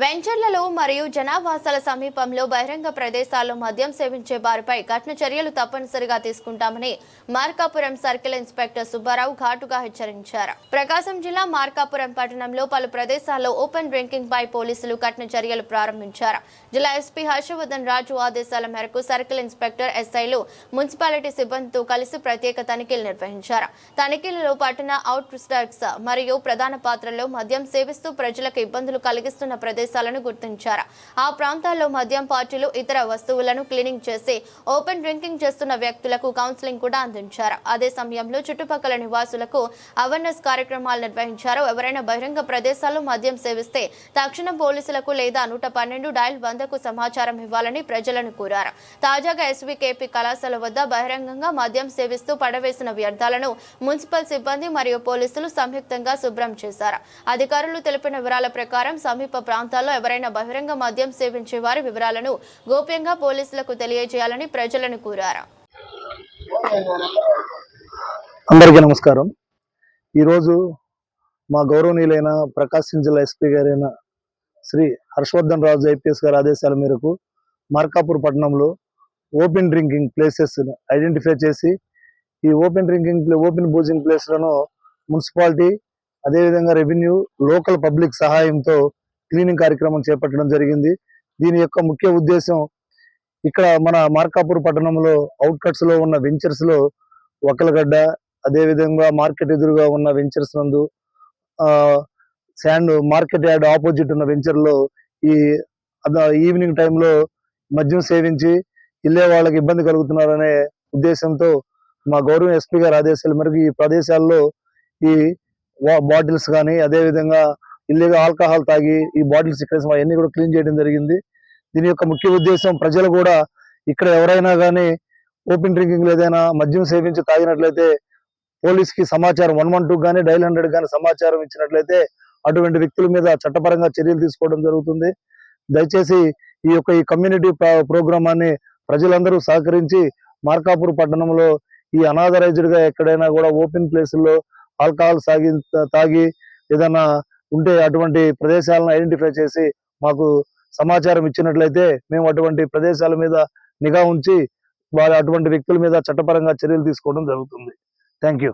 వెంచర్లలో మరియు జనావాసాల సమీపంలో బహిరంగ ప్రదేశాల్లో మద్యం సేవించే వారిపై కఠిన చర్యలు తప్పనిసరిగా తీసుకుంటామని మార్కాపురం సర్కిల్ ఇన్స్పెక్టర్ సుబ్బారావు ఘాటుగా హెచ్చరించారు. ప్రకాశం జిల్లా మార్కాపురం పట్టణంలో పలు ప్రదేశాల్లో ఓపెన్ డ్రింకింగ్ పై పోలీసులు కఠిన చర్యలు ప్రారంభించారు. జిల్లా ఎస్పీ హర్షవర్ధన్ రాజు ఆదేశాల మేరకు సర్కిల్ ఇన్స్పెక్టర్ ఎస్ఐలు మున్సిపాలిటీ సిబ్బందితో కలిసి ప్రత్యేక తనిఖీలు నిర్వహించారు. తనిఖీలలో పట్టణ అవుట్ మరియు ప్రధాన పాత్రల్లో మద్యం సేవిస్తూ ప్రజలకు ఇబ్బందులు కలిగిస్తున్న ప్రదేశాలను గుర్తించారు. ఆ ప్రాంతాల్లో మద్యం పార్టీలు ఇతర వస్తువులను క్లీనింగ్ చేసి ఓపెన్ డ్రింకింగ్ చేస్తున్న వ్యక్తులకు కౌన్సిలింగ్ కూడా అందించారు. అదే సమయంలో చుట్టుపక్కల నివాసులకు అవేర్నెస్ కార్యక్రమాలు నిర్వహించారు. ఎవరైనా బహిరంగ ప్రదేశాల్లో మద్యం సేవిస్తే తక్షణం పోలీసులకు లేదా నూట పన్నెండు డయల్ వందకు సమాచారం ఇవ్వాలని ప్రజలను కోరారు. తాజాగా ఎస్వీకేపీ కళాశాల వద్ద బహిరంగంగా మద్యం సేవిస్తూ పడవేసిన వ్యర్థాలను మున్సిపల్ సిబ్బంది మరియు పోలీసులు సంయుక్తంగా శుభ్రం చేశారు. అధికారులు తెలిపిన వివరాల ప్రకారం సమీప ప్రాంతాల్లో ఎవరైనా బహిరంగ మద్యం సేవించే వారి వివరాలను గోప్యంగా పోలీసులకు తెలియజేయాలని ప్రజలను కోరారు. అందరికీ నమస్కారం. ఈరోజు మా గౌరవనీయులైన ప్రకాశం జిల్లా ఎస్పీ గారైన శ్రీ హర్షవర్ధన్ రాజు ఐపీఎస్ గారి ఆదేశాల మేరకు మార్కాపూర్ పట్టణంలో ఓపెన్ డ్రింకింగ్ ప్లేసెస్ ఐడెంటిఫై చేసి ఈ ఓపెన్ డ్రింకింగ్ ఓపెన్ బూజింగ్ ప్లేస్లను మున్సిపాలిటీ అదేవిధంగా రెవెన్యూ లోకల్ పబ్లిక్ సహాయంతో క్లీనింగ్ కార్యక్రమం చేపట్టడం జరిగింది. దీని యొక్క ముఖ్య ఉద్దేశం ఇక్కడ మన మార్కాపూర్ పట్టణంలో అవుట్కట్స్లో ఉన్న వెంచర్స్లో అదేవిధంగా మార్కెట్ ఎదురుగా ఉన్న వెంచర్స్ నందు శాండ్ మార్కెట్ యార్డ్ ఆపోజిట్ ఉన్న వెంచర్లో ఈ ఈవినింగ్ టైంలో మద్యం సేవించి ఇల్లే వాళ్ళకి ఇబ్బంది కలుగుతున్నారనే ఉద్దేశంతో మా గౌరవ ఎస్పీ గారి ఆదేశాల మేరకు ఈ ప్రదేశాల్లో ఈ బాటిల్స్ కానీ అదేవిధంగా ఇల్లీగా ఆల్కహాల్ తాగి ఈ బాటిల్స్ ఇక్కడ అవన్నీ కూడా క్లీన్ చేయడం జరిగింది. దీని యొక్క ముఖ్య ఉద్దేశం ప్రజలు కూడా ఇక్కడ ఎవరైనా కానీ ఓపెన్ డ్రింకింగ్ ఏదైనా మద్యం సేవించి తాగినట్లయితే పోలీస్కి సమాచారం వన్ వన్ టూ కానీ డైల్ హండ్రెడ్ కానీ సమాచారం ఇచ్చినట్లయితే అటువంటి వ్యక్తుల మీద చట్టపరంగా చర్యలు తీసుకోవడం జరుగుతుంది. దయచేసి ఈ యొక్క ఈ కమ్యూనిటీ ప్రోగ్రామాన్ని ప్రజలందరూ సహకరించి మార్కాపూర్ పట్టణంలో ఈ అనాథరైజ్డ్గా ఎక్కడైనా కూడా ఓపెన్ ప్లేసుల్లో ఆల్కహాల్ సాగి తాగి ఏదైనా ఉంటే అటువంటి ప్రదేశాలను ఐడెంటిఫై చేసి మాకు సమాచారం ఇచ్చినట్లయితే మేము అటువంటి ప్రదేశాల మీద నిఘా ఉంచి వారి అటువంటి వ్యక్తుల మీద చట్టపరంగా చర్యలు తీసుకోవడం జరుగుతుంది. Thank you